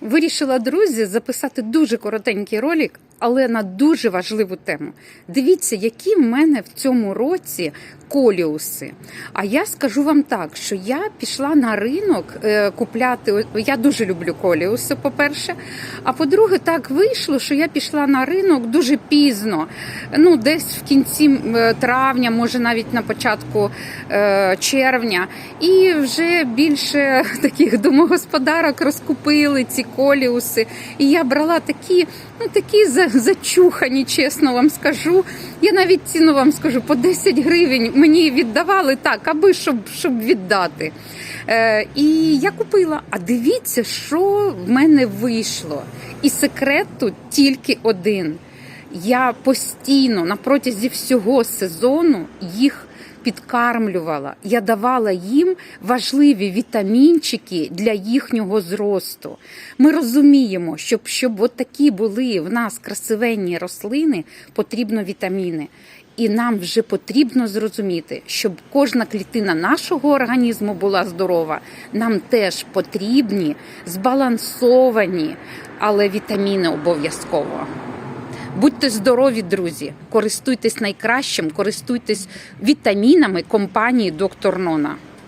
Вирішила, друзі, записати дуже коротенький ролик, але на дуже важливу тему. Дивіться, які в мене в цьому році коліуси. А я скажу вам так, що я пішла на ринок е, купляти. Я дуже люблю коліуси, по-перше. А по-друге, так вийшло, що я пішла на ринок дуже пізно. Ну, десь в кінці е, травня, може навіть на початку е, червня. І вже більше таких домогосподарок розкупили ці коліуси. І я брала такі, ну такі зачухані, чесно вам скажу. Я навіть ціну вам скажу по 10 гривень мені віддавали так, аби щоб, щоб віддати. Е, і я купила. А дивіться, що в мене вийшло. І секрет тут тільки один. Я постійно на протязі всього сезону їх підкармлювала. Я давала їм важливі вітамінчики для їхнього зросту. Ми розуміємо, щоб, щоб от такі були в нас красивенні рослини, потрібно вітаміни. І нам вже потрібно зрозуміти, щоб кожна клітина нашого організму була здорова. Нам теж потрібні збалансовані, але вітаміни обов'язково. Будьте здорові, друзі! Користуйтесь найкращим, користуйтесь вітамінами компанії Доктор Нона.